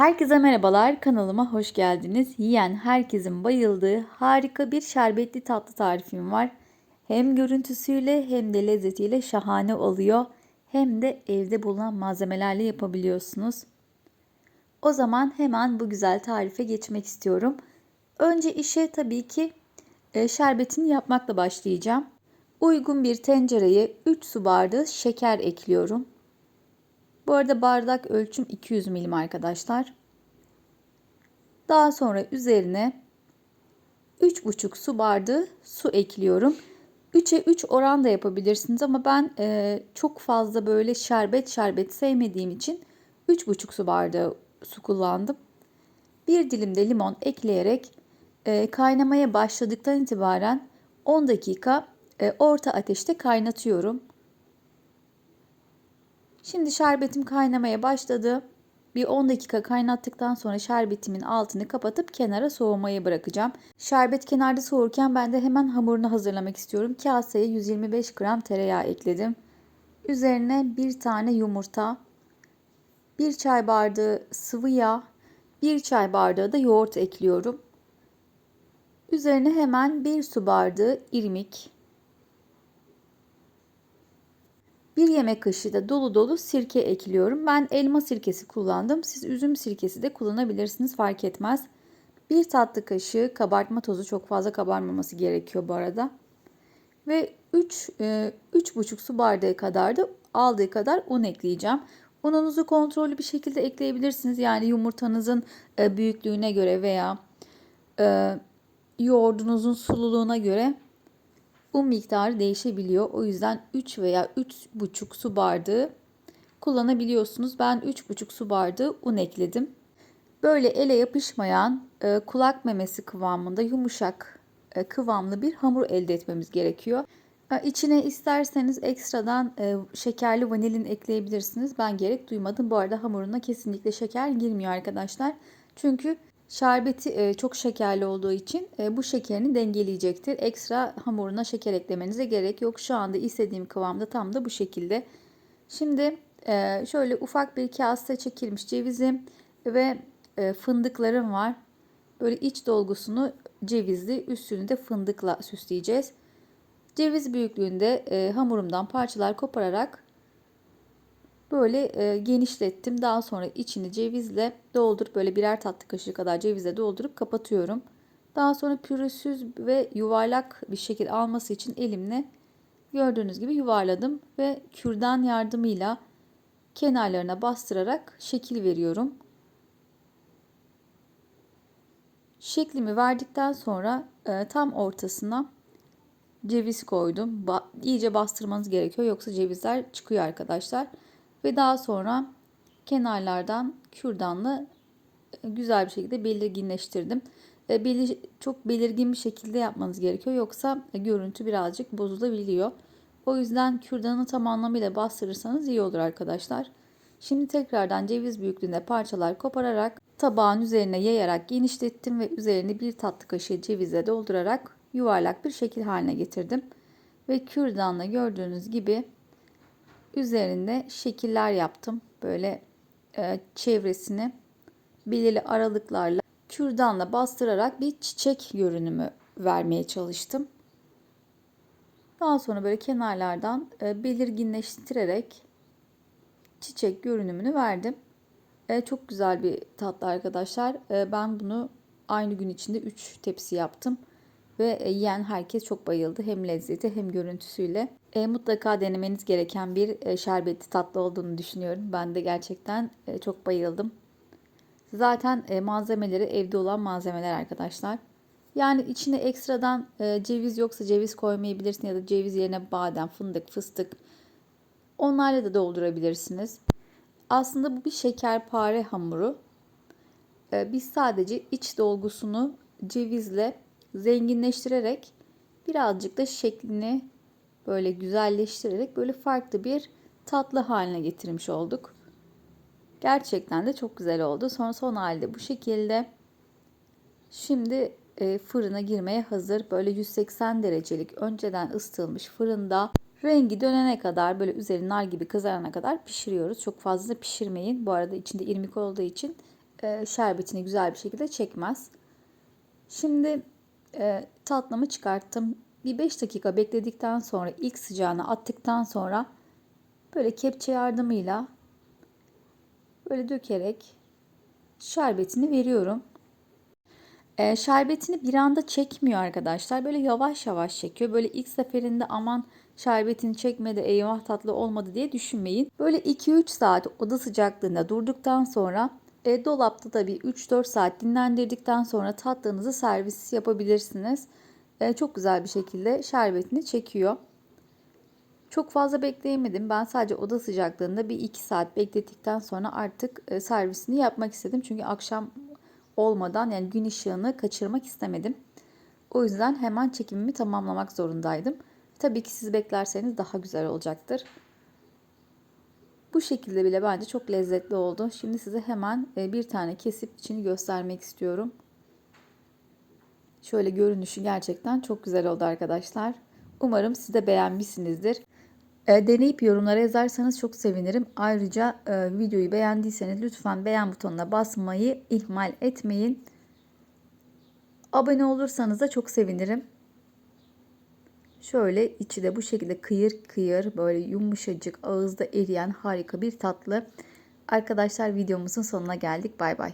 Herkese merhabalar, kanalıma hoş geldiniz. Yiyen herkesin bayıldığı harika bir şerbetli tatlı tarifim var. Hem görüntüsüyle hem de lezzetiyle şahane oluyor. Hem de evde bulunan malzemelerle yapabiliyorsunuz. O zaman hemen bu güzel tarife geçmek istiyorum. Önce işe tabii ki e, şerbetini yapmakla başlayacağım. Uygun bir tencereye 3 su bardağı şeker ekliyorum. Bu arada bardak ölçüm 200 milim arkadaşlar. Daha sonra üzerine 3,5 su bardağı su ekliyorum. 3'e 3 oran da yapabilirsiniz ama ben e, çok fazla böyle şerbet şerbet sevmediğim için 3,5 su bardağı su kullandım. Bir dilim de limon ekleyerek e, kaynamaya başladıktan itibaren 10 dakika e, orta ateşte kaynatıyorum. Şimdi şerbetim kaynamaya başladı. Bir 10 dakika kaynattıktan sonra şerbetimin altını kapatıp kenara soğumaya bırakacağım. Şerbet kenarda soğurken ben de hemen hamurunu hazırlamak istiyorum. Kaseye 125 gram tereyağı ekledim. Üzerine bir tane yumurta, bir çay bardağı sıvı yağ, bir çay bardağı da yoğurt ekliyorum. Üzerine hemen bir su bardağı irmik, Bir yemek kaşığı da dolu dolu sirke ekliyorum. Ben elma sirkesi kullandım. Siz üzüm sirkesi de kullanabilirsiniz fark etmez. Bir tatlı kaşığı kabartma tozu çok fazla kabarmaması gerekiyor bu arada. Ve 3 3,5 su bardağı kadar da aldığı kadar un ekleyeceğim. Ununuzu kontrollü bir şekilde ekleyebilirsiniz. Yani yumurtanızın e, büyüklüğüne göre veya e, yoğurdunuzun sululuğuna göre Un miktarı değişebiliyor. O yüzden 3 veya 3,5 su bardağı kullanabiliyorsunuz. Ben 3,5 su bardağı un ekledim. Böyle ele yapışmayan e, kulak memesi kıvamında yumuşak e, kıvamlı bir hamur elde etmemiz gerekiyor. İçine isterseniz ekstradan e, şekerli vanilin ekleyebilirsiniz. Ben gerek duymadım. Bu arada hamuruna kesinlikle şeker girmiyor arkadaşlar. Çünkü Şerbeti e, çok şekerli olduğu için e, bu şekerini dengeleyecektir. Ekstra hamuruna şeker eklemenize gerek yok. Şu anda istediğim kıvamda tam da bu şekilde. Şimdi e, şöyle ufak bir kase çekilmiş cevizim ve fındıklarım var. Böyle iç dolgusunu cevizli, üstünü de fındıkla süsleyeceğiz. Ceviz büyüklüğünde hamurumdan parçalar kopararak böyle e, genişlettim. Daha sonra içini cevizle doldurup böyle birer tatlı kaşığı kadar cevizle doldurup kapatıyorum. Daha sonra pürüzsüz ve yuvarlak bir şekil alması için elimle gördüğünüz gibi yuvarladım ve kürdan yardımıyla kenarlarına bastırarak şekil veriyorum. Şeklimi verdikten sonra e, tam ortasına ceviz koydum. Ba iyice bastırmanız gerekiyor yoksa cevizler çıkıyor arkadaşlar. Ve daha sonra kenarlardan kürdanla e, güzel bir şekilde belirginleştirdim. E, çok belirgin bir şekilde yapmanız gerekiyor. Yoksa e, görüntü birazcık bozulabiliyor. O yüzden kürdanı tam anlamıyla bastırırsanız iyi olur arkadaşlar. Şimdi tekrardan ceviz büyüklüğünde parçalar kopararak tabağın üzerine yayarak genişlettim ve üzerini bir tatlı kaşığı cevizle doldurarak yuvarlak bir şekil haline getirdim. Ve kürdanla gördüğünüz gibi üzerinde şekiller yaptım. Böyle e, çevresini belirli aralıklarla kürdanla bastırarak bir çiçek görünümü vermeye çalıştım. Daha sonra böyle kenarlardan e, belirginleştirerek çiçek görünümünü verdim. E, çok güzel bir tatlı arkadaşlar. E, ben bunu aynı gün içinde 3 tepsi yaptım ve e, yiyen herkes çok bayıldı. Hem lezzeti hem görüntüsüyle. E, mutlaka denemeniz gereken bir e, şerbetli tatlı olduğunu düşünüyorum. Ben de gerçekten e, çok bayıldım. Zaten malzemeleri evde olan malzemeler arkadaşlar. Yani içine ekstradan ceviz yoksa ceviz koymayabilirsin ya da ceviz yerine badem, fındık, fıstık onlarla da doldurabilirsiniz. Aslında bu bir şekerpare hamuru. Biz sadece iç dolgusunu cevizle zenginleştirerek birazcık da şeklini böyle güzelleştirerek böyle farklı bir tatlı haline getirmiş olduk. Gerçekten de çok güzel oldu. Sonra son halde bu şekilde. Şimdi e, fırına girmeye hazır. Böyle 180 derecelik önceden ısıtılmış fırında rengi dönene kadar böyle üzeri nar gibi kızarana kadar pişiriyoruz. Çok fazla pişirmeyin. Bu arada içinde irmik olduğu için e, şerbetini güzel bir şekilde çekmez. Şimdi e, tatlımı çıkarttım. Bir 5 dakika bekledikten sonra ilk sıcağını attıktan sonra böyle kepçe yardımıyla böyle dökerek şerbetini veriyorum. E, şerbetini bir anda çekmiyor arkadaşlar. Böyle yavaş yavaş çekiyor. Böyle ilk seferinde aman şerbetini çekmedi eyvah tatlı olmadı diye düşünmeyin. Böyle 2-3 saat oda sıcaklığında durduktan sonra e, dolapta da bir 3-4 saat dinlendirdikten sonra tatlınızı servis yapabilirsiniz. E, çok güzel bir şekilde şerbetini çekiyor. Çok fazla bekleyemedim. Ben sadece oda sıcaklığında bir 2 saat beklettikten sonra artık e, servisini yapmak istedim. Çünkü akşam olmadan yani gün ışığını kaçırmak istemedim. O yüzden hemen çekimimi tamamlamak zorundaydım. Tabii ki siz beklerseniz daha güzel olacaktır. Bu şekilde bile bence çok lezzetli oldu. Şimdi size hemen e, bir tane kesip içini göstermek istiyorum. Şöyle görünüşü gerçekten çok güzel oldu arkadaşlar. Umarım siz de beğenmişsinizdir. E, deneyip yorumlara yazarsanız çok sevinirim. Ayrıca e, videoyu beğendiyseniz lütfen beğen butonuna basmayı ihmal etmeyin. Abone olursanız da çok sevinirim. Şöyle içi de bu şekilde kıyır kıyır böyle yumuşacık ağızda eriyen harika bir tatlı. Arkadaşlar videomuzun sonuna geldik. Bay bay.